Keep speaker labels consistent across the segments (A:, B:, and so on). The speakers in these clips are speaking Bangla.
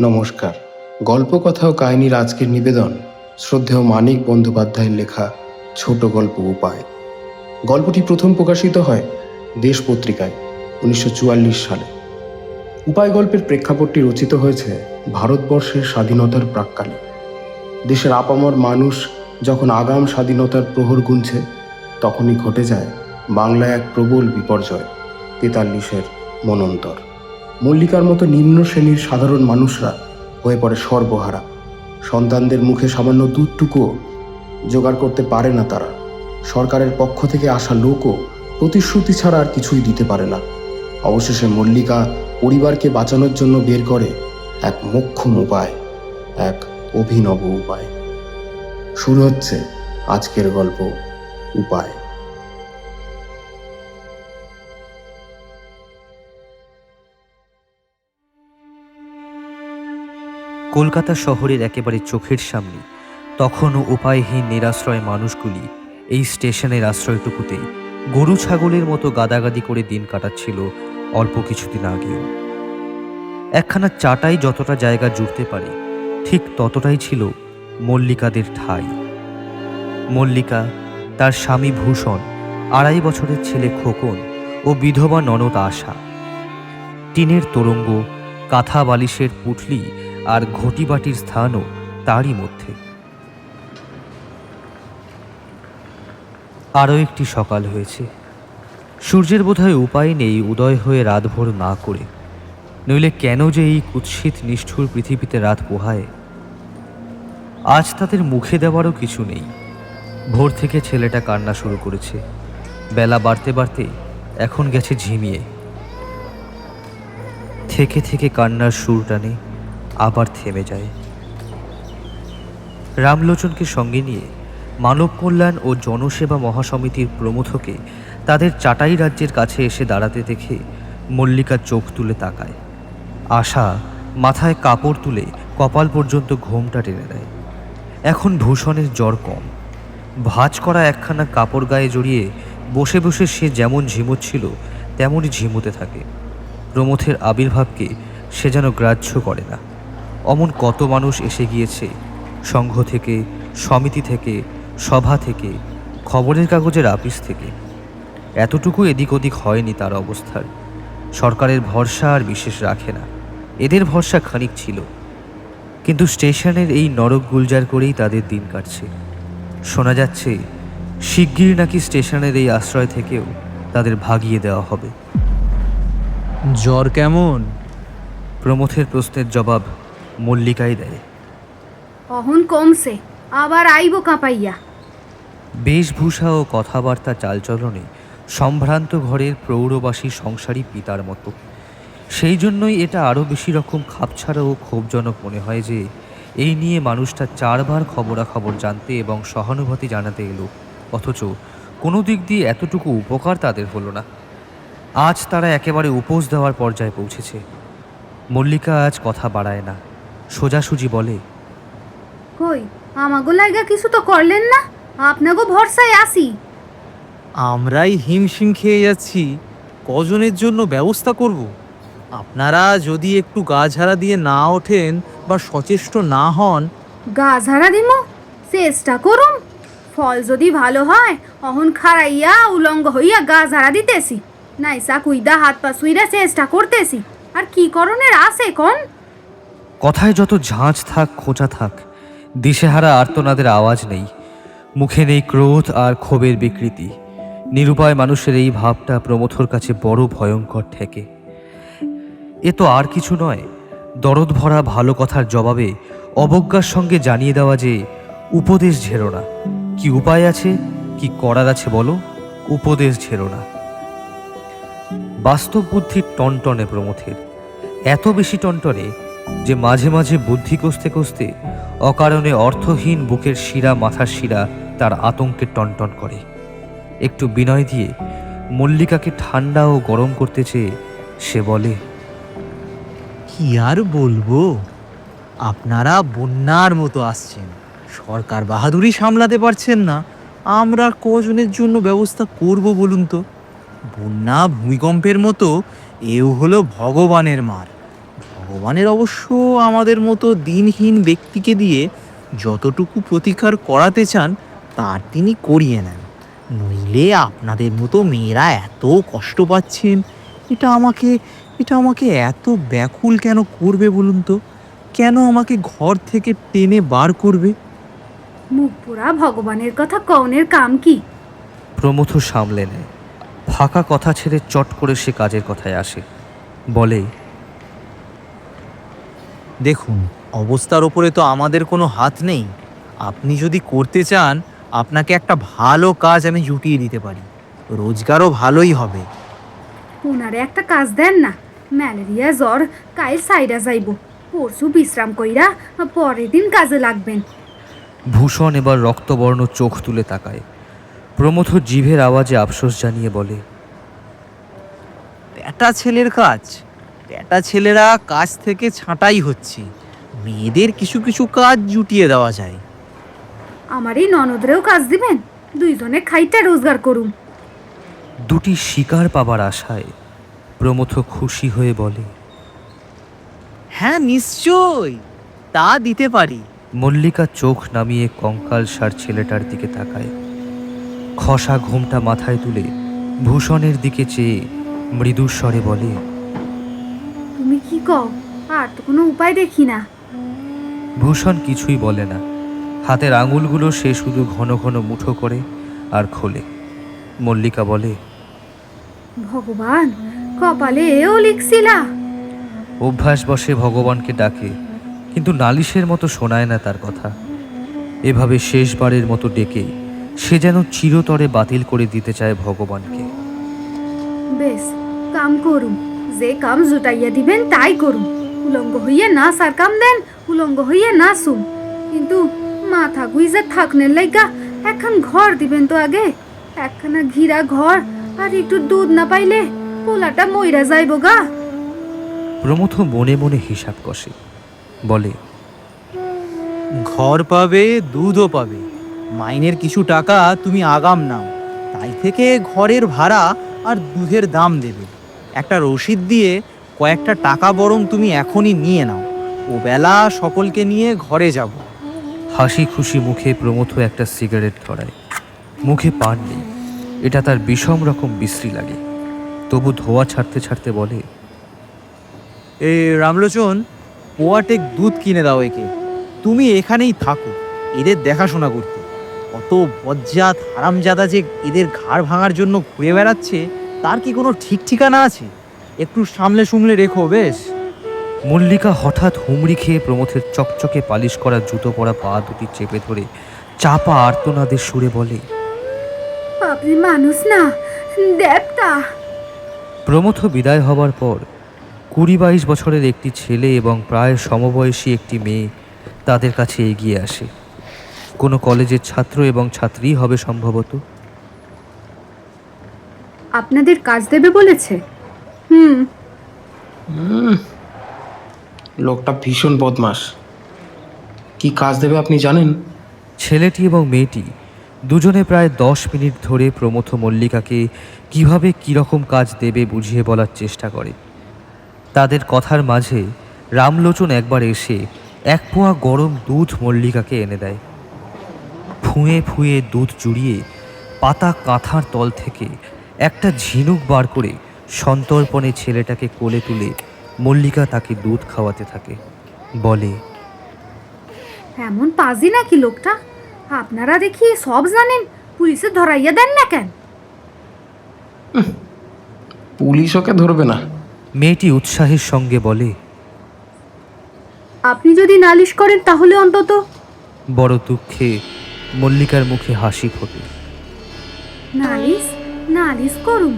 A: নমস্কার। গল্প কথা ও কাহিনীর আজকের নিবেদন শ্রদ্ধেয় মানিক বন্দ্যোপাধ্যায়ের লেখা ছোট গল্প উপায়। গল্পটি প্রথম প্রকাশিত হয় দেশ পত্রিকায়, উনিশশো চুয়াল্লিশ সালে। উপায় গল্পের প্রেক্ষাপটটি রচিত হয়েছে ভারতবর্ষের স্বাধীনতার প্রাক্কালে। দেশের আপামর মানুষ যখন আগাম স্বাধীনতার প্রহর গুনছে, তখনই ঘটে যায় বাংলায় এক প্রবল বিপর্যয়, তেতাল্লিশের মনন্তর। মল্লিকার মতো নিম্ন শ্রেণির সাধারণ মানুষরা হয়ে পড়ে সর্বহারা। সন্তানদের মুখে সামান্য দুধটুকুও জোগাড় করতে পারে না তারা। সরকারের পক্ষ থেকে আসা লোকও প্রতিশ্রুতি ছাড়া আর কিছুই দিতে পারে না। অবশেষে মল্লিকা পরিবারকে বাঁচানোর জন্য বের করে এক মোক্ষম উপায়, এক অভিনব উপায়। শুরু হচ্ছে আজকের গল্প উপায়।
B: কলকাতা শহরের একেবারে চোখের সামনে, তখনও উপায়হীন নিরাশ্রয় মানুষগুলি এই স্টেশনের আশ্রয়টুকুতে গরু ছাগলের মতো গাদাগাদি করে দিন কাটাচ্ছিল অল্প কিছুদিন আগেও। একখানা চাটাই যতটা জায়গা জুড়তে পারে, ঠিক ততটাই ছিল মল্লিকাদের ঠাঁই। মল্লিকা, তার স্বামী ভূষণ, আড়াই বছরের ছেলে খোকন ও বিধবা ননদ আশা। টিনের তোরঙ্গ, কাঁথা বালিশের পুটলি আর ঘটিবাটির স্থানও তারই মধ্যে। আরও একটি সকাল হয়েছে। সূর্যের বোধহয় উপায় নেই উদয় হয়ে রাতভর না করে। নইলে কেন যে এই কুৎসিত নিষ্ঠুর পৃথিবীতে রাত পোহায়? আজ তাদের মুখে দেওয়ারও কিছু নেই। ভোর থেকে ছেলেটা কান্না শুরু করেছে। বেলা বাড়তে বাড়তে এখন গেছে ঝিমিয়ে। থেকে থেকে কান্নার সুর টানে। আবার থেমে যায়। রামলোচনকে সঙ্গে নিয়ে মানব কল্যাণ ও জনসেবা মহাসমিতির প্রমুখকে তাদের চাটাই রাজ্যের কাছে এসে দাঁড়াতে দেখে মল্লিকা চোখ তুলে তাকায়। আশা মাথায় কাপড় তুলে কপাল পর্যন্ত ঘোমটা টেনে দেয় এখন ভূষণের জ্বর কম। ভাঁজ করা একখানা কাপড় গায়ে জড়িয়ে বসে বসে সে যেমন ঝিমোচ্ছিল তেমনই ঝিমোতে থাকে। প্রমথের আবির্ভাবকে সে যেন গ্রাহ্য করে না। অমন কত মানুষ এসে গিয়েছে সংঘ থেকে সমিতি থেকে সভা থেকে খবরের কাগজের আপিস থেকে। এতটুকু এদিক ওদিক হয়নি তার অবস্থার। সরকারের ভরসা আর বিশেষ রাখে না। এদের ভরসা খানিক ছিল। কিন্তু স্টেশনের এই নরক গুলজার করেই তাদের দিন কাটছে। শোনা যাচ্ছে শিগগির নাকি স্টেশনের এই আশ্রয় থেকেও তাদের ভাগিয়ে দেওয়া হবে।
C: জ্বর কেমন?
B: প্রমথের প্রশ্নের জবাব মল্লিকাই দেয়।
D: অহন কমছে আবার আইব কাঁপাইয়া।
B: বেশভূষা ও কথাবার্তা চালচলনে সম্ভ্রান্ত ঘরের প্রৌঢ়বাসী সংসারী পিতার মতো। সেই জন্যই এটা আরও বেশি রকম খাপছাড়া ও ক্ষোভজনক মনে হয় যে এই নিয়ে মানুষটা চারবার খবরাখবর জানতে এবং সহানুভূতি জানাতে এলো। অথচ কোনো দিক দিয়ে এতটুকু উপকার তাদের হলো না। আজ তারা একেবারে উপোস দেওয়ার পর্যায়ে পৌঁছেছে। মল্লিকা আজ কথা বাড়ায় না। সোজাসুজি বলে
D: কই আমাগো লাগা কিছু তো করলেন না? আপনাগো ভরসায় আসি।
C: আমরাই হিমশিম খেয়ে যাচ্ছি কজনের জন্য ব্যবস্থা করব। আপনারা যদি একটু গা ঝাড়া দিয়ে না ওঠেন বা সচেষ্ট না হন
D: গা ঝাড়া দিমু? চেষ্টা করুম। ফল যদি ভালো হয় অহন খাড়াইয়া উলঙ্গ হইয়া গা ঝাড়া দিতেছি। নাইসা কুইদা হাত পা সুইরা চেষ্টা করতেছি। আর কি করণের আছে কোন?
B: কথায় যত ঝাঁঝ থাক, খোঁচা থাক, দিশেহারা আর্তনাদের আওয়াজ নেই। মুখে নেই ক্রোধ আর ক্ষোভের বিকৃতি। নিরুপায় মানুষের এই ভাবটা প্রমথর কাছে বড় ভয়ঙ্কর ঠেকে। এ তো আর কিছু নয়। দরদ ভরা ভালো কথার জবাবে অবজ্ঞার সঙ্গে জানিয়ে দেওয়া যে উপদেশ ঝেড়ো না। কি উপায় আছে, কি করার আছে বলো? উপদেশ ঝেড়ো না। বাস্তব বুদ্ধির টনটনে প্রমথের। এত বেশি টনটনে যে মাঝে মাঝে বুদ্ধি কষতে কষতে অকারণে অর্থহীন বুকের শিরা মাথার শিরা তার আতঙ্কে টনটন করে। একটু বিনয় দিয়ে মল্লিকাকে ঠান্ডা ও গরম করতে চেয়ে সে বলে,
C: কি আর বলব? আপনারা বন্যার মতো আসছেন। সরকার বাহাদুরি সামলাতে পারছেন না। আমরা কজনের জন্য ব্যবস্থা করব বলুন তো? বন্যা ভূমিকম্পের মতো এও হলো ভগবানের মার। ভগবানের অবশ্য আমাদের মতো দিনহীন ব্যক্তিকে দিয়ে যতটুকু প্রতিকার করাতে চান তার তিনি করিয়ে নেন। নইলে আপনাদের মতো মেয়েরা এত কষ্ট পাচ্ছেন এটা আমাকে এটা আমাকে এত ব্যাকুল কেন করবে বলুন তো? কেন আমাকে ঘর থেকে টেনে বার করবে?
D: মুখ পোড়া ভগবানের কথা কওনের কাম কি?
B: প্রমথ সামলে নেয়। ফাঁকা কথা ছেড়ে চট করে সে কাজের কথায় আসে। বলে
C: দেখুন অবস্থার ওপরে তো আমাদের কোনো হাত নেই। আপনি যদি করতে চান আপনাকে একটা ভালো কাজ আমি জুটিয়ে দিতে পারি। রোজগারও ভালোই হবে।
D: ওনারে একটা কাজ দেন না। ম্যালেরিয়া জ্বর কাল সাইডা যাইব পরশু বিশ্রাম কইরা পরের দিন কাজে লাগবেন।
B: ভূষণ এবার রক্তবর্ণ চোখ তুলে তাকায়। প্রমথ জিভের আওয়াজে আফসোস জানিয়ে বলে
C: ব্যাটা ছেলের কাজ? ব্যাটা ছেলেরা কাজ থেকে ছাঁটাই হচ্ছে। মেয়েদের কিছু কিছু কাজ জুটিয়ে দেওয়া যায়।
D: আমার এই ননদরেও কাজ দিবেন দুইজনে খাইটা রোজগার করুন।
B: দুটি শিকার পাবার আশায় প্রমথ খুশি হয়ে বলে
C: হ্যাঁ নিশ্চয় তা দিতে পারি।
B: মল্লিকা চোখ নামিয়ে কঙ্কাল সার ছেলেটার দিকে তাকায়। খসা ঘুমটা মাথায় তুলে ভূষণের দিকে চেয়ে মৃদুস্বরে বলে
D: কও আর তো কোনো উপায় দেখি না।
B: ভূষণ কিছুই বলে না। হাতের আঙুলগুলো সে শুধু ঘন ঘন মুঠো করে আর খোলে। মল্লিকা বলে
D: ভগবান কপালে এও লিখছিলা।
B: অভ্যাস বসে ভগবানকে ডাকে কিন্তু নালিশের মতো শোনায় না তার কথা। এভাবে শেষবারের মতো ডেকে সে যেন চিরতরে বাতিল করে দিতে চায় ভগবানকে।
D: বেশ কাম করুন। যে কাম জুটাইয়া দিবেন তাই করুন। উলঙ্গ হইয়া না সার কাম দেন উলঙ্গ হইয়া না শুন। কিন্তু মাথা গুইজা থাকনের লাইগা এখন ঘর দিবেন তো আগে। একখানা ঘিরা ঘর আর একটু দুধ না পাইলে পোলাটা মইরা যাইব গা।
B: প্রমথ মনে মনে হিসাব কষে বলে
C: ঘর পাবে দুধও পাবে মাইনের কিছু টাকা তুমি আগাম নাও। তাই থেকে ঘরের ভাড়া আর দুধের দাম দেবে। একটা রসিদ দিয়ে কয়েকটা টাকা বরং তুমি এখনই নিয়ে নাও। ও বেলা সকলকে নিয়ে ঘরে যাব।
B: হাসি খুশি মুখে প্রমথ একটা সিগারেট ধরায়। মুখে পান নেই। এটা তার বিষম রকম বিশ্রী লাগে। তবু ধোয়া ছাড়তে ছাড়তে বলে
C: এ রামলোচন পোয়াটেক দুধ কিনে দাও একে। তুমি এখানেই থাকো এদের দেখাশোনা করতে। অত বজ্জাত হারামজাদা যে এদের ঘাড় ভাঙার জন্য ঘুরে বেড়াচ্ছে তার কি কোনো ঠিক ঠিকানা আছে? একটু সামলে সুমলে রেখো বেশ।
B: মল্লিকা হঠাৎ হুমড়ি খেয়ে প্রমথের চকচকে পালিশ করা জুতো পরা পা দুটি চেপে ধরে চাপা আর্তনাদের সুরে বলে
D: আপনি মানুষ না দেবতা।
B: প্রমথ বিদায় হবার পর কুড়ি বাইশ বছরের একটি ছেলে এবং প্রায় সমবয়সী একটি মেয়ে তাদের কাছে এগিয়ে আসে। কোনো কলেজের ছাত্র এবং ছাত্রী হবে সম্ভবত।
D: আপনাদের কাজ দেবে বলেছে? হুম।
A: লোকটা ভীষণ বদমাস কি কাজ দেবে আপনি জানেন?
B: ছেলেটি এবং মেয়েটি দুজনে প্রায় দশ মিনিট ধরে প্রমথ মল্লিকাকে কীভাবে কীরকম কাজ দেবে বুঝিয়ে বলার চেষ্টা করে। তাদের কথার মাঝে রামলোচন একবার এসে এক পোয়া গরম দুধ মল্লিকাকে এনে দেয়। ফুঁয়ে ফুঁয়ে দুধ জুড়িয়ে পাতা কাঁথার তল থেকে একটা ঝিনুক বার করে সন্তর্পণে ছেলেটাকে কোলে তুলে মল্লিকা তাকে দুধ খাওয়াতে থাকে। বলে
D: এমন পাজি নাকি লোকটা? আপনারা দেখি সব জানেন। পুলিশে ধরাইয়া দেন না কেন?
A: পুলিশ ওকে ধরবে না।
B: মেয়েটি উৎসাহের সঙ্গে বলে
D: আপনি যদি নালিশ করেন তাহলে অন্তত
B: বড় দুঃখে মল্লিকার মুখে হাসি ফোটে।
D: নালিশ? নালিশ করুম।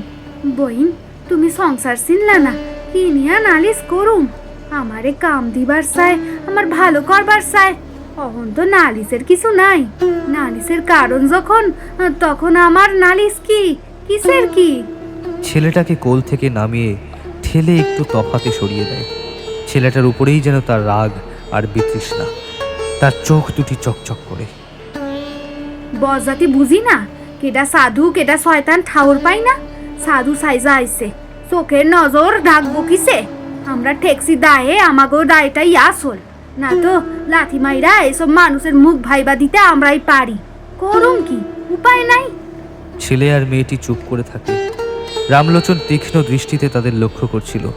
D: বইন তুমি সংসার চিনলা না কি নিয়া নালিশ করুম? আমারে কাম দিবার চাই আমার ভালো করবার চাই। অহন তো নালিশের কিছু নাই। নালিশের কারণ যখন তখন আমার নালিশ কি? কিসের কি?
B: ছেলেটাকে কোল থেকে নামিয়ে ঠেলে একটু তফাতে সরিয়ে দেয়। ছেলেটার উপরেই যেন তার রাগ আর বিতৃষ্ণা। তার চোখ দুটি চকচক করে।
D: বজাতি বুঝি না কেডা সাধু কেডা শয়তান ঠাউর পাই না। সাধু সাইজা আইছে। চোখের নজর ডাকবো কিসে? আমরা ট্যাক্সি দায়ে আমাগো দায়টাই আসল। না তো লাথি মাইরা এসব মানুষের মুখ ভাইবা দিতে আমরাই পারি। করুম কি? উপায় নাই।
B: ছেলে আর মেয়েটি চুপ করে থাকে। রামলোচন তীক্ষ্ণ দৃষ্টিতে তাদের লক্ষ্য করছিল।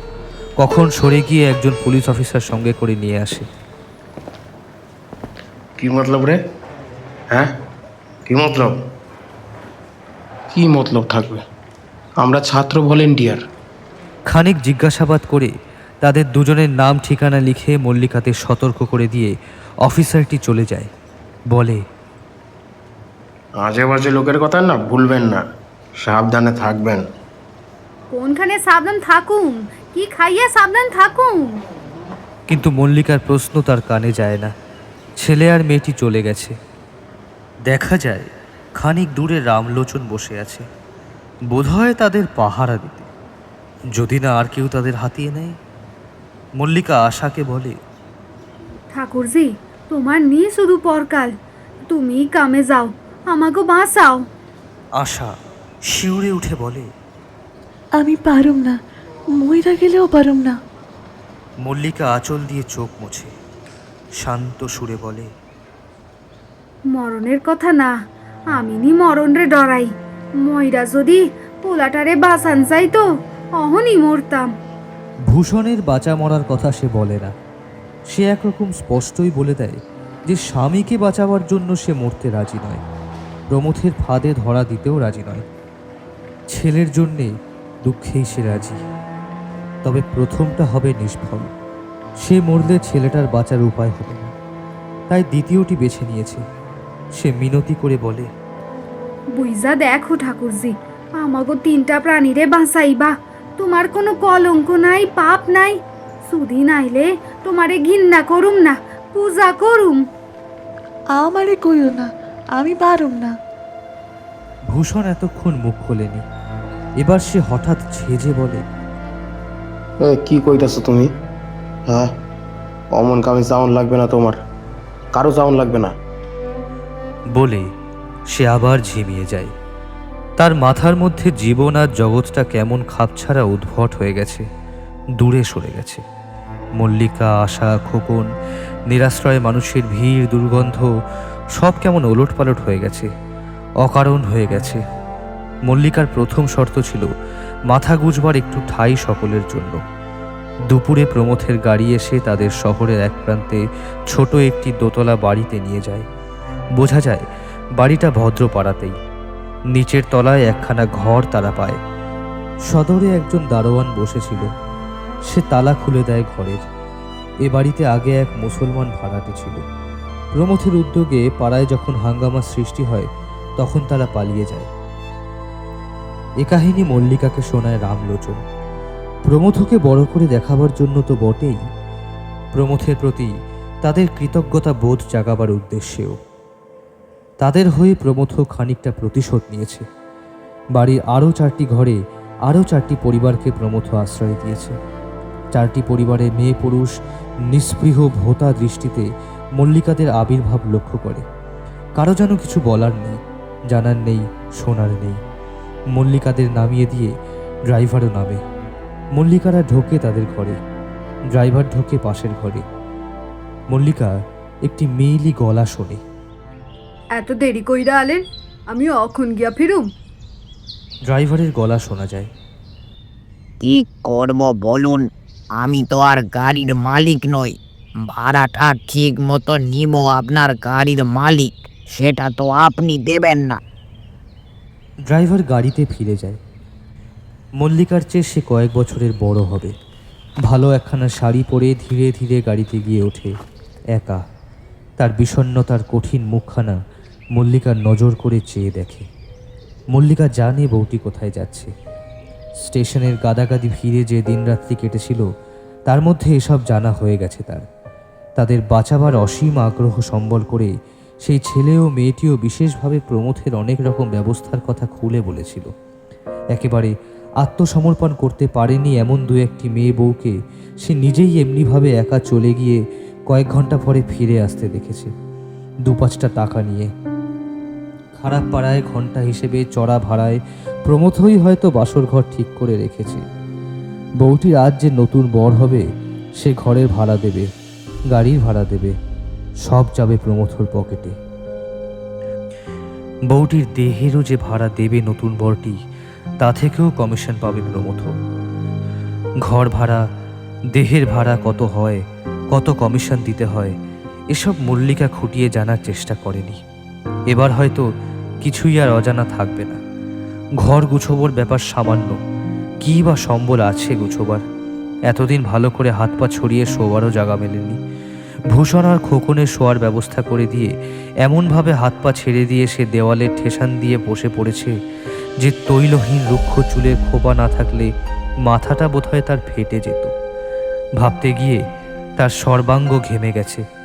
B: কখন সরে গিয়ে একজন পুলিশ অফিসার সঙ্গে করে নিয়ে আসে।
A: কি মতলব রে? হ্যাঁ? কি মতলব? কি মতলব থাকবে? আমরা ছাত্র ভলেন্টিয়ার।
B: খানিক জিজ্ঞাসাবাদ করে তাদের দুজনের নাম ঠিকানা লিখে মল্লিকাতে সতর্ক করে দিয়ে অফিসারটি চলে যায়। বলে
A: আজে বাজে লোকের কথা না ভুলবেন না। সাবধানে থাকবেন।
D: কোনখানে সাবধান থাকুম? কি খাইয়ে সাবধান থাকুম?
B: কিন্তু মল্লিকার প্রশ্ন তার কানে যায় না। ছেলে আর মেয়েটি চলে গেছে। দেখা যায় খানিক দূরে রামলোচন বসে আছে। বোধহয় তাদের পাহারা দিতে। যদি না আর কেউ তাদের হাতিয়ে নেয়? মল্লিকা আশাকে বলে
D: ঠাকুরজি তোমার নিয়ে শুধু পরকাল। তুমি কামে যাও আমাকে বাঁচাও।
B: আশা শিউরে উঠে বলে
E: আমি পারুম না মইরা গেলেও পারুম না।
B: মল্লিকা আঁচল দিয়ে চোখ মুছে শান্ত সুরে বলে
D: মরণের কথা না আমি নি মরণ রে ডরাই। ময়রা যদি পোলাটারে বাঁচান চাই তো অহনই মরতাম।
B: ভূষণের বাঁচা মরার কথা সে বলে না। সে একরকম স্পষ্টই বলে দেয় যে স্বামীকে বাঁচাবার জন্য সে মরতে রাজি নয়। প্রমথের ফাঁদে ধরা দিতেও রাজি নয়। ছেলের জন্যে দুঃখেই সে রাজি। তবে প্রথমটা হবে নিষ্ফল। সে মরলে ছেলেটার বাঁচার উপায় হবে না। তাই দ্বিতীয়টি বেছে নিয়েছে। সে মিনতি করে বলে
D: বুইজা দেখো ঠাকুরজি আমাগো তিনটা প্রাণীরে বাঁচাইবা। তোমার কোনো কলঙ্ক নাই পাপ নাই। সুদিন আইলে তোমারে ঘিন্না করুম না পূজা করুম।
E: আমারে কইও না আমি পারুম না।
B: ভূষণ এতক্ষণ মুখ খোলেনি। এবার সে হঠাৎ ঝেঁঝে বলে
A: এ, কি কইতাছো তুমি? হ্যাঁ? অমন কামে চাউন লাগবে না তোমার। কারও চাউন লাগবে না।
B: বলে সে আবার ঝিমিয়ে যায়। তার মাথার মধ্যে জীবন আর জগৎটা কেমন খাপছাড়া উদ্ভট হয়ে গেছে, দূরে সরে গেছে। মল্লিকা, আশা, খোকন, নিরাশ্রয় মানুষের ভিড়, দুর্গন্ধ, সব কেমন ওলট পালট হয়ে গেছে, অকারণ হয়ে গেছে। মল্লিকার প্রথম শর্ত ছিল মাথা গুজবার একটু ঠাই সকলের জন্য। দুপুরে প্রমথের গাড়ি এসে তাদের শহরের এক প্রান্তে ছোট একটি দোতলা বাড়িতে নিয়ে যায়। বোঝা যায়, বাড়িটা ভদ্র পাড়াতেই নিচের তলায় একখানা ঘর তারা পায়। সদরে একজন দারোয়ান বসেছিল। সে তালা খুলে দেয় ঘরের। এ বাড়িতে আগে এক মুসলমান ভাড়াটে ছিল। প্রমথের উদ্যোগে পাড়ায় যখন হাঙ্গামা সৃষ্টি হয়, তখন তারা পালিয়ে যায়। এ কাহিনী মল্লিকাকে শোনায় রামলোচন। প্রমথকে বড় করে দেখাবার জন্য তো বটেই। প্রমথের প্রতি তাদের কৃতজ্ঞতা বোধ জাগাবার উদ্দেশ্যেও। তাদের হয়ে প্রমথ খানিকটা প্রতিশোধ নিয়েছে। বাড়ির আরও চারটি ঘরে আরও চারটি পরিবারকে প্রমথ আশ্রয় দিয়েছে। চারটি পরিবারে মেয়ে পুরুষ নিস্পৃহ ভোতা দৃষ্টিতে মল্লিকাদের আবির্ভাব লক্ষ্য করে। কারও যেন কিছু বলার নেই, জানার নেই, শোনার নেই। মল্লিকাদের নামিয়ে দিয়ে ড্রাইভারও নামে। মল্লিকারা ঢোকে তাদের ঘরে। ড্রাইভার ঢোকে পাশের ঘরে। মল্লিকা একটি মেয়েলি গলা শোনে।
D: এত দেরি কইরা আলেন আমি অখন গিয়া ফিরুম।
B: ড্রাইভারের গলা শোনা যায়।
F: কি করব বলুন আমি তো আর গাড়ির মালিক নই। ভাড়াটা ঠিক মতো নিব আপনার গাড়ির মালিক সেটা তো আপনি দেবেন না।
B: ড্রাইভার গাড়িতে ফিরে যায়। মল্লিকার চেয়ে সে কয়েক বছরের বড় হবে। ভালো একখানা শাড়ি পরে ধীরে ধীরে গাড়িতে গিয়ে ওঠে একা। তার বিষণ্ণতার কঠিন মুখখানা মল্লিকার নজর করে চেয়ে দেখে। মল্লিকা জানে বউটি কোথায় যাচ্ছে। স্টেশনের গাদাগাদি ভিড়ে যে দিনরাত্রি কেটেছিল, তার মধ্যে এসব জানা হয়ে গেছে তার। তাদের বাঁচাবার অসীম আগ্রহ সম্বল করে সেই ছেলে ও মেয়েটিও বিশেষভাবে প্রমথের অনেক রকম ব্যবস্থার কথা খুলে বলেছিল। একেবারে আত্মসমর্পণ করতে পারেনি এমন দু একটি মেয়ে বউকে সে নিজেই এমনিভাবে একা চলে গিয়ে কয়েক ঘণ্টা পরে ফিরে আসতে দেখেছে। দু পাঁচটা টাকা নিয়ে খারাপ পাড়ায় ঘণ্টা হিসেবে চড়া ভাড়ায় প্রমথই হয়তো বাসর ঘর ঠিক করে রেখেছে। বউটির আজ যে নতুন বর হবে, সে ঘরের ভাড়া দেবে, গাড়ির ভাড়া দেবে, সব যাবে প্রমথর পকেটে। বউটির দেহেরও যে ভাড়া দেবে নতুন বরটি, তা থেকেও কমিশন পাবে প্রমথ ঘর ভাড়া, দেহের ভাড়া কত হয়, কত কমিশন দিতে হয়, এসব মল্লিকা খুঁটিয়ে জানার চেষ্টা করেনি। এবার হয়তো কিছুই আর অজানা থাকবে না। ঘর গুছোবার ব্যাপার সামান্য। কী বা সম্বল আছে গুছোবার? এতদিন ভালো করে হাত পা ছড়িয়ে শোয়ারও জায়গা মেলেনি। ভূষণ আর খোকনের শোয়ার ব্যবস্থা করে দিয়ে এমনভাবে হাত পা ছেড়ে দিয়ে সে দেওয়ালে ঠেসান দিয়ে বসে পড়েছে যে তৈলহীন রুক্ষ চুলের খোপা না থাকলে মাথাটা বোধহয় তার ফেটে যেত। ভাবতে গিয়ে তার সর্বাঙ্গ ঘেমে গেছে।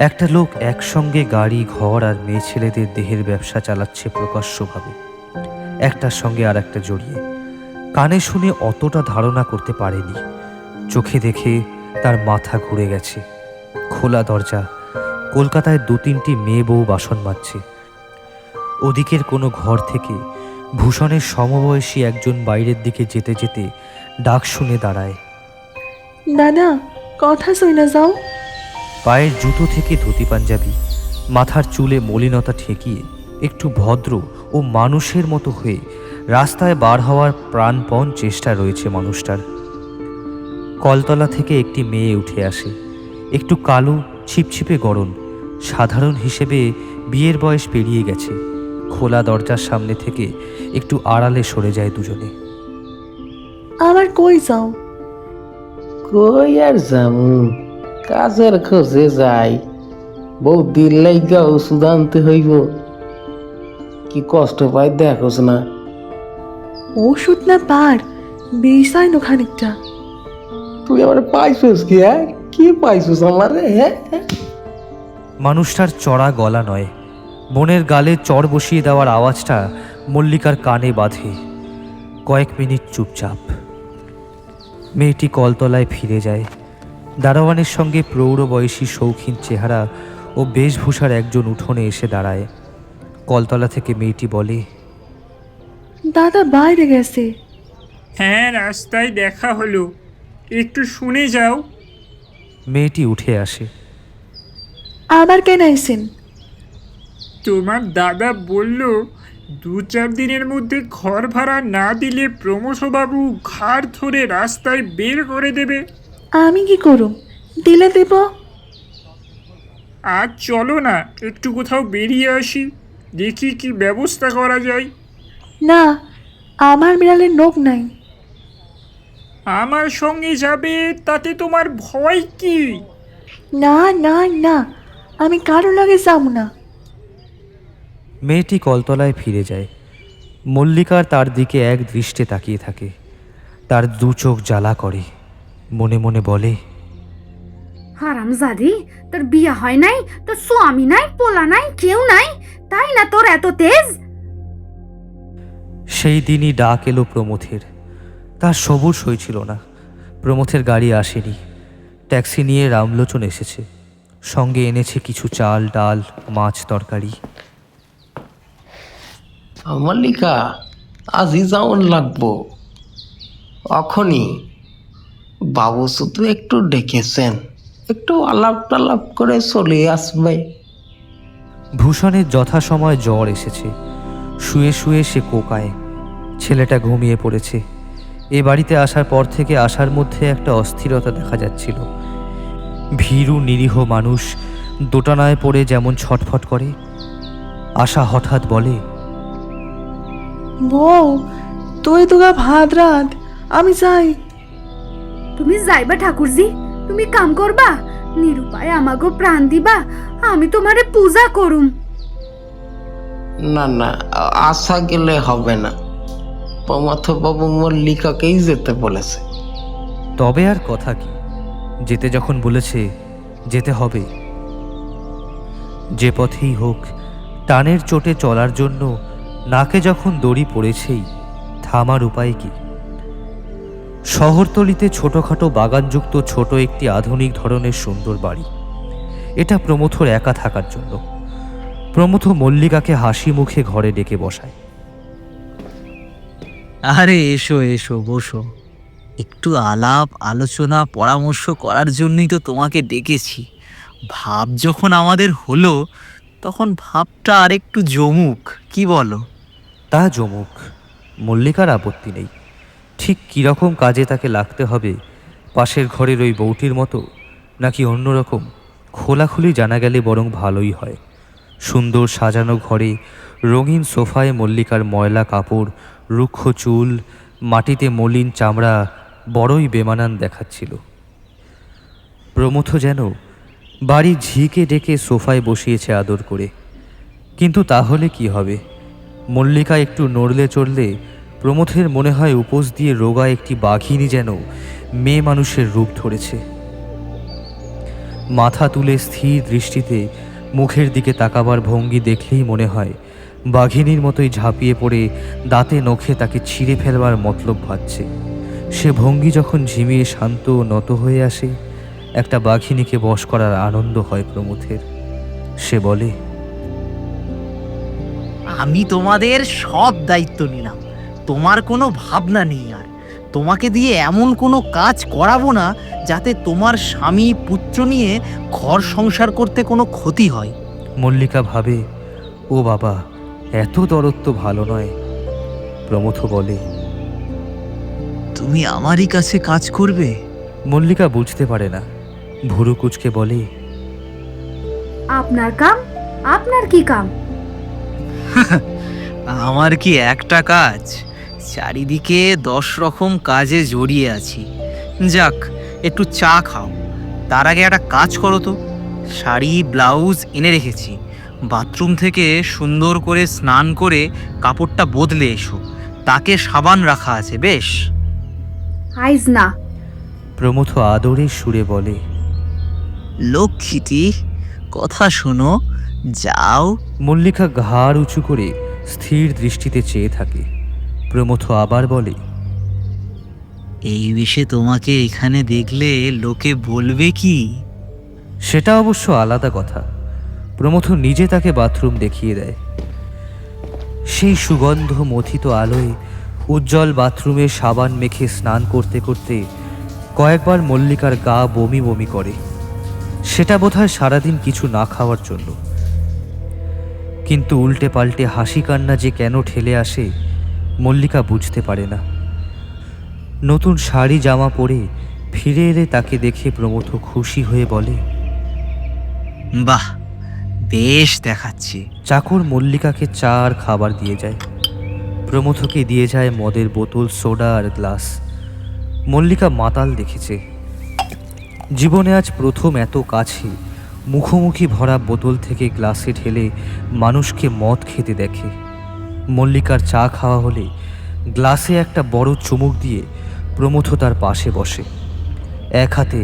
B: একটা লোক একসঙ্গে গাড়ি, ঘর আর মেয়ে ছেলেদের দেহের ব্যবসা চালাচ্ছে প্রকাশ্যভাবে। একটার সঙ্গে আর একটা জড়িয়ে। কানে শুনে অতটা ধারণা করতে পারেনি। চোখে দেখে তার মাথা ঘুরে গেছে। খোলা দরজা। কলকাতায় দু তিনটি মেয়ে বউ বাসন মাজছে। ওদিকের কোনো ঘর থেকে ভূষণের সমবয়সী একজন বাইরের দিকে যেতে যেতে ডাক শুনে দাঁড়ায়।
E: দাদা, কথা শুই না যাও।
B: পায়ের জুতো থেকে ধুতি পাঞ্জাবি মাথার চুলে মলিনতা ঠেকিয়ে একটু ভদ্র ও মানুষের মতো হয়ে রাস্তায় বার হওয়ার প্রাণপণ চেষ্টা রয়েছে মানুষটার। কলতলা থেকে একটি মেয়ে উঠে আসে। একটু কালো ছিপছিপে গরম সাধারণ হিসেবে বিয়ের বয়স পেরিয়ে গেছে। খোলা দরজার সামনে থেকে একটু আড়ালে সরে যায় দুজনে।
E: আবার কই যাও?
G: কই আর যামু কাজের খোঁজে যাই। বউ দিল লাইগা ওষুধ আনতে হইব। কি কষ্ট পাই দেখোস না।
E: ওষুধ না পার বিষয় নো খানিকটা।
G: তুই আমার পাইছিস কি হ্যাঁ? কি পাইছিস আমার হ্যাঁ?
B: মানুষটার চড়া গলা নয় মনের গালে চড় বসিয়ে দেওয়ার আওয়াজটা মল্লিকার কানে বাঁধে। কয়েক মিনিট চুপচাপ। মেয়েটি কলতলায় ফিরে যায়। দারোয়ানের সঙ্গে প্রৌঢ় বয়সী শৌখিন চেহারা ও বেশভূষার একজন উঠোনে এসে দাঁড়ায়। কলতলা থেকে মেয়েটি বলে
E: দাদা বাইরে গেছে।
H: হ্যাঁ রাস্তায় দেখা হলো। একটু শুনে যাও।
B: মেয়েটি উঠে আসে।
E: আবার কেন আইসেন
H: তোমার দাদা বলল দু চার দিনের মধ্যে ঘর ভাড়া না দিলে প্রমথবাবু ঘাড় ধরে রাস্তায় বের করে দেবে।
E: আমি কি করুম? দিলে দেব?
H: আজ চলো না একটু কোথাও বেরিয়ে আসি। দেখি কি ব্যবস্থা করা যায়।
E: না আমার বিড়ালের নোখ নাই।
H: আমার সঙ্গে যাবে তাতে তোমার ভয় কি?
E: না না না আমি কারও লাগে যাব না।
B: মেয়েটি কলতলায় ফিরে যায়। মল্লিকার তার দিকে এক দৃষ্টে তাকিয়ে থাকে। তার দু চোখ জ্বালা করে। মনে মনে বলে
D: হারাম জাদি তোর বিয়া হয় নাই তোর স্বামী নাই পোলা নাই কেউ নাই তাই না তোর এত তেজ?
B: সেই দিনই ডাক এলো প্রমথের। তার সবুর হয়েছিল না। প্রমথের গাড়ি আসেনি। ট্যাক্সি নিয়ে রামলোচন এসেছে। সঙ্গে এনেছে কিছু চাল ডাল মাছ তরকারি।
G: মল্লিকা আজই যাওন লাগবো। অখনই বাবু শুধু একটু ডেকেছেন। একটু আলাপ টালাপ করে চলে আসবে।
B: ভূষণের যথাসময় জ্বর এসেছে। শুয়ে শুয়ে সে কোকায়। ছেলেটা ঘুমিয়ে পড়েছে। এ বাড়িতে আসার পর থেকে আসার মধ্যে একটা অস্থিরতা দেখা যাচ্ছিল। ভীরু নিরীহ মানুষ দোটানায় পড়ে যেমন ছটফট করে। আশা হঠাৎ বলে
E: বউ তুই তোগা ভাত রাত আমি যাই।
D: তুমি যাইবা ঠাকুরজি। তুমি কাম করবা নিরুপায় আমাগো প্রাণ দিবা আমি তোমারে পূজা করুম।
G: না না আশা গেলে হবে না। বাবু মল্লিকাকেই যেতে বলেছে।
B: তবে আর কথা কি? যেতে যখন বলেছে যেতে হবে। যে পথেই হোক টানের চোটে চলার জন্য নাকে যখন দড়ি পড়েছেই থামার উপায় কি? শহরতলিতে ছোটোখাটো বাগানযুক্ত ছোট একটি আধুনিক ধরনের সুন্দর বাড়ি। এটা প্রমথর একা থাকার জন্য। প্রমথ মল্লিকাকে হাসি মুখে ঘরে ডেকে বসায়।
C: আরে এসো এসো বসো। একটু আলাপ আলোচনা পরামর্শ করার জন্যই তো তোমাকে ডেকেছি। ভাব যখন আমাদের হলো তখন ভাবটা আরেকটু জমুক কি বলো?
B: তা জমুক। মল্লিকার আপত্তি নেই। ঠিক কীরকম কাজে তাকে লাগতে হবে? পাশের ঘরের ওই বউটির মতো? নাকি অন্যরকম খোলাখুলি জানা গেলে বরং ভালোই হয়। সুন্দর সাজানো ঘরে, রঙিন সোফায় মল্লিকার ময়লা কাপড়, রুক্ষ চুল, মাটিতে মলিন চামড়া, বড়ই বেমানান দেখাচ্ছিল। প্রমথ যেন বাড়ি ঝিকে ডেকে সোফায় বসিয়েছে আদর করে। কিন্তু তাহলে কি হবে? মল্লিকা একটু নড়লে চড়লে প্রমথের মনে হয় উপোস দিয়ে রোগা একটি বাঘিনী যেন মেয়ে মানুষের রূপ ধরেছে। মাথা তুলে স্থির দৃষ্টিতে মুখের দিকে তাকাবার ভঙ্গি দেখলেই মনে হয়, বাঘিনীর মতোই ঝাঁপিয়ে পড়ে দাঁতে নখে তাকে ছিঁড়ে ফেলবার মতলব ভাবছে। সে ভঙ্গি যখন ঝিমিয়ে শান্ত ও নত হয়ে আসে, একটা বাঘিনীকে বশ করার আনন্দ হয় প্রমথের সে বলে,
C: আমি তোমাদের সব দায়িত্ব নিলাম। তোমার কোনো ভাবনা নেই আর। তোমাকে দিয়ে এমন কোনো কাজ করাবো না যাতে তোমার স্বামী পুত্র নিয়ে ঘর সংসার করতে কোনো ক্ষতি হয়।
B: মল্লিকা ভাবে ও বাবা এত দরত্ব ভালো নয় প্রমথ বলে।
C: তুমি আমারই কাছে কাজ করবে?
B: মল্লিকা বুঝতে পারে না। ভুরু কুচকে বলে
D: আপনার কাম? আপনার কি কাম?
C: আমার কি একটা কাজ? চারিদিকে দশ রকম কাজে জড়িয়ে আছি। যাক একটু চা খাও। তার আগে একটা কাজ করো তো। শাড়ি ব্লাউজ এনে রেখেছি। বাথরুম থেকে সুন্দর করে স্নান করে কাপড়টা বদলে এসো। তাকে সাবান রাখা আছে বেশ?
D: আইজ না।
B: প্রমথ আদরে সুরে বলে
C: লক্ষ্মীটি কথা শোনো যাও।
B: মল্লিকা ঘাড় উঁচু করে স্থির দৃষ্টিতে চেয়ে থাকে। প্রমথ আবার বলে
C: এই বিষয়ে তোমাকে এখানে দেখলে লোকে বলবে কি?
B: সেটা অবশ্য আলাদা কথা। প্রমথ নিজে তাকে বাথরুম দেখিয়ে দেয়। সেই সুগন্ধ মথিত আলোয় উজ্জ্বল বাথরুমে সাবান মেখে স্নান করতে করতে কয়েকবার মল্লিকার গা বমি বমি করে। সেটা বোধহয় সারাদিন কিছু না খাওয়ার জন্য। কিন্তু উল্টে পাল্টে হাসি কান্না যে কেন ঠেলে আসে মল্লিকা বুঝতে পারে না। নতুন শাড়ি জামা পরে ফিরে এলে তাকে দেখে প্রমথ খুশি হয়ে বলে
C: বাহ বেশ দেখাচ্ছে।
B: চাকর মল্লিকাকে চা আর খাবার দিয়ে যায়। প্রমথকে দিয়ে যায় মদের বোতল সোডা আর গ্লাস। মল্লিকা মাতাল দেখেছে। জীবনে আজ প্রথম এত কাছে। মুখোমুখি ভরা বোতল থেকে গ্লাসে ঢেলে মানুষকে মদ খেতে দেখে। মল্লিকার চা খাওয়া হলে গ্লাসে একটা বড় চুমুক দিয়ে প্রমথ তার পাশে বসে। এক হাতে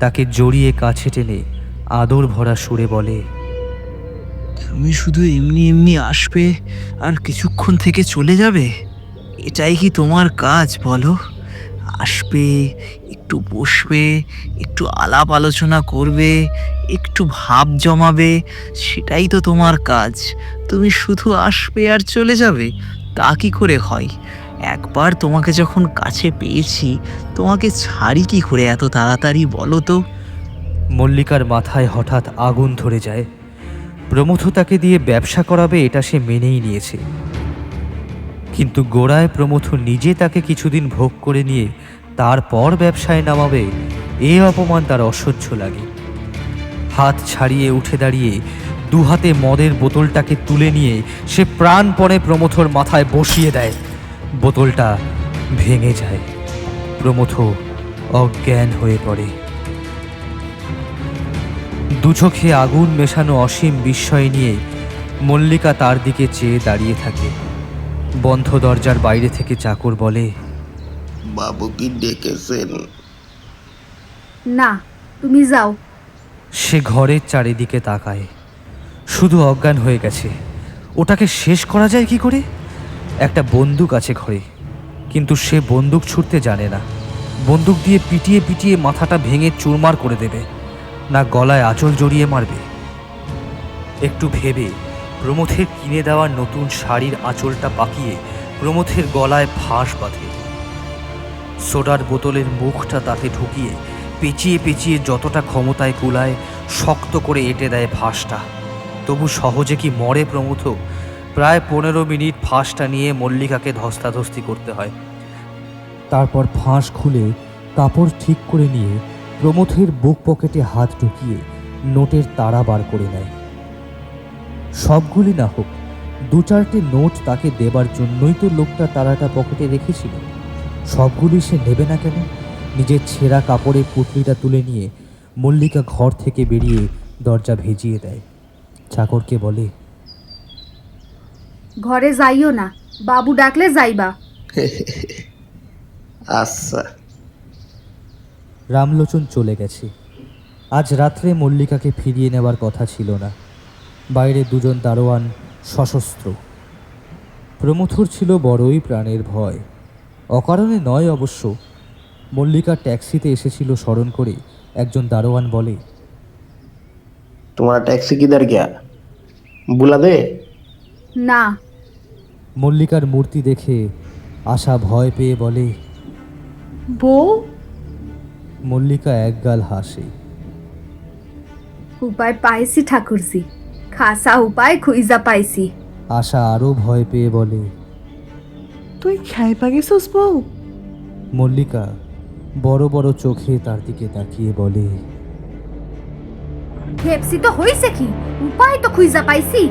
B: তাকে জড়িয়ে কাছে টেনে আদর ভরা সুরে বলে,
C: তুমি শুধু এমনি এমনি আসবে আর কিছুক্ষণ থেকে চলে যাবে? এটাই কি তোমার কাজ বলো? আসবে, একটু বসবে, একটু আলাপ আলোচনা করবে, একটু ভাব জমাবে, সেটাই তো তোমার কাজ। তুমি শুধু আসবে আর চলে যাবে, তা কি করে হয়? একবার তোমাকে যখন কাছে পেয়েছি, তোমাকে ছাড়ি কি করে এত তাড়াতাড়ি বলো তো?
B: মল্লিকার মাথায় হঠাৎ আগুন ধরে যায়। প্রমথ তাকে দিয়ে ব্যবসা করাবে এটা সে মেনেই নিয়েছে। কিন্তু গোড়ায় প্রমথ নিজে তাকে কিছুদিন ভোগ করে নিয়ে তারপর ব্যবসায় নামাবে, এ অপমান তার অসহ্য লাগে। হাত ছাড়িয়ে উঠে দাঁড়িয়ে দুহাতে মদের বোতলটাকে তুলে নিয়ে সে প্রাণপণে প্রমথর মাথায় বসিয়ে দেয়। বোতলটা ভেঙে যায়। প্রমথ অজ্ঞান হয়ে পড়ে। দুচোখে আগুন মেশানো অসীম বিস্ময় নিয়ে মল্লিকা তার দিকে চেয়ে দাঁড়িয়ে থাকে। বন্ধ দরজার বাইরে থেকে চাকর বলে
G: বাবু কি ডেকেছেন?
D: না তুমি যাও।
B: সে ঘরের চারিদিকে তাকায়। শুধু অজ্ঞান হয়ে গেছে। ওটাকে শেষ করা যায় কি করে? একটা বন্দুক আছে ঘরে কিন্তু সে বন্দুক ছুটতে জানে না। বন্দুক দিয়ে পিটিয়ে পিটিয়ে মাথাটা ভেঙে চুরমার করে দেবে না গলায় আঁচল জড়িয়ে মারবে। একটু ভেবে প্রমথের কিনে দেওয়া নতুন শাড়ির আঁচলটা পাকিয়ে প্রমথের গলায় ফাঁস বাঁধে। সোডার বোতলের মুখটা তাতে ঢুকিয়ে পেঁচিয়ে পেঁচিয়ে যতটা ক্ষমতায় কুলায়, শক্ত করে এঁটে দেয় ফাঁসটা তবু সহজে কি মরে প্রমুথ? প্রায় পনেরো মিনিট ফাঁসটা নিয়ে মল্লিকাকে ধস্তাধস্তি করতে হয়। তারপর ফাঁস খুলে কাপড় ঠিক করে নিয়ে প্রমথের বুক পকেটে হাত ঢুকিয়ে নোটের তাড়া বার করে নেয়। সবগুলি না হোক দু চারটে নোট তাকে দেবার জন্যই তো লোকটা তারাটা পকেটে রেখেছিল। সবগুলি সে নেবে না কেন? নিজের ছেঁড়া কাপড়ে পুটলিটা তুলে নিয়ে মল্লিকা ঘর থেকে বেরিয়ে দরজা ভেজিয়ে দেয়। চাকরকে বলে
D: ঘরে যাইও না বাবু ডাকলে যাইবা।
A: আচ্ছা।
B: রামলোচন চলে গেছে। আজ রাত্রে মল্লিকাকে ফিরিয়ে নেবার কথা ছিল না। বাইরে দুজন দারোয়ান সশস্ত্র। প্রমথুর ছিল বড়ই প্রাণের ভয়। অকারণে নয় অবশ্য মল্লিকা ট্যাক্সিতে এসেছিল স্মরণ করে একজন দারোয়ান বলে
A: তোমার ট্যাক্সি কিদার গিয়া? বুলা দে?
D: না।
B: মল্লিকার মূর্তি দেখে আশা ভয় পেয়ে বলে
E: বউ?
B: মল্লিকা একগাল হাসে।
D: উপায় পাইছি ঠাকুরজি। খাসা উপায় খুইজা পাইছি।
B: আশা আরও ভয় পেয়ে বলে
E: তুই খাইপা গেছিস বউ?
B: মল্লিকা বড় বড় চোখে তার দিকে তাকিয়ে বলে
D: ভেপসি তো হইছে কি? উপায় তো খুইজা পাইছি।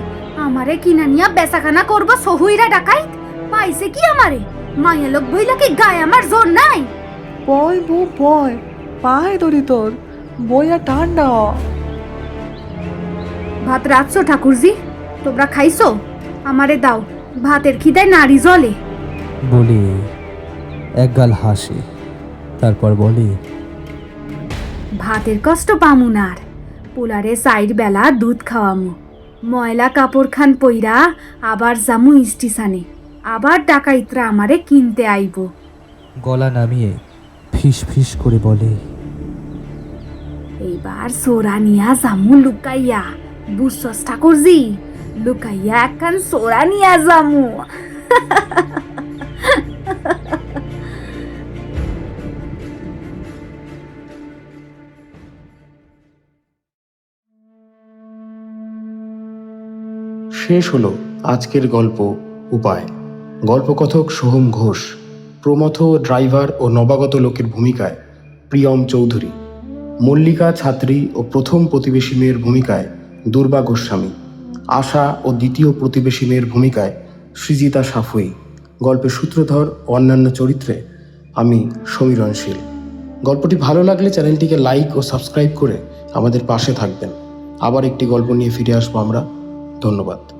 D: আমারে কিনা নিয়া বেচাখানা করব সহুইরা ডাকাইত? পাইছে কি আমারে? মায়া লোক বইলা কি গায়ে আমার জোর নাই?
E: বয় বউ বয় পায়ে ধরি তোর বইয়া ঠান্ডা।
D: ভাত রাখছো ঠাকুরজি? তোমরা খাইছো? আমারে দাও। ভাতের খিদায় নাড়ি জলে।
B: বলে একগাল হাসে। তারপর বলে
D: ভাতের কষ্ট পামুনার পোলারে সাইড বেলা দুধ খাওয়ামু। ময়লা কাপড় খান পইরা আবার জামু স্টেশনে আবার ডাকাইতরা আমারে কিনতে আইব।
B: গলা নামিয়ে ফিস ফিস করে বলে
D: এইবার সোরা নিয়া জামু লুকাইয়া। বুঝছস ঠাকুরজি, লুকাইয়া একখান নিয়া জামু
A: শেষ হলো আজকের গল্প উপায়। গল্পকথক সোহম ঘোষ, প্রমথ, ড্রাইভার ও নবাগত লোকের ভূমিকায় প্রিয়ম চৌধুরী। মল্লিকা ছাত্রী ও প্রথম প্রতিবেশী মেয়ের ভূমিকায় দুর্বা গোস্বামী। আশা ও দ্বিতীয় প্রতিবেশী মেয়ের ভূমিকায় সৃজিতা সাফুই। গল্পের সূত্রধর ও অন্যান্য চরিত্রে আমি সমীরণশীল। গল্পটি ভালো লাগলে চ্যানেলটিকে লাইক ও সাবস্ক্রাইব করে আমাদের পাশে থাকবেন। আবার একটি গল্প নিয়ে ফিরে আসব আমরা। ধন্যবাদ।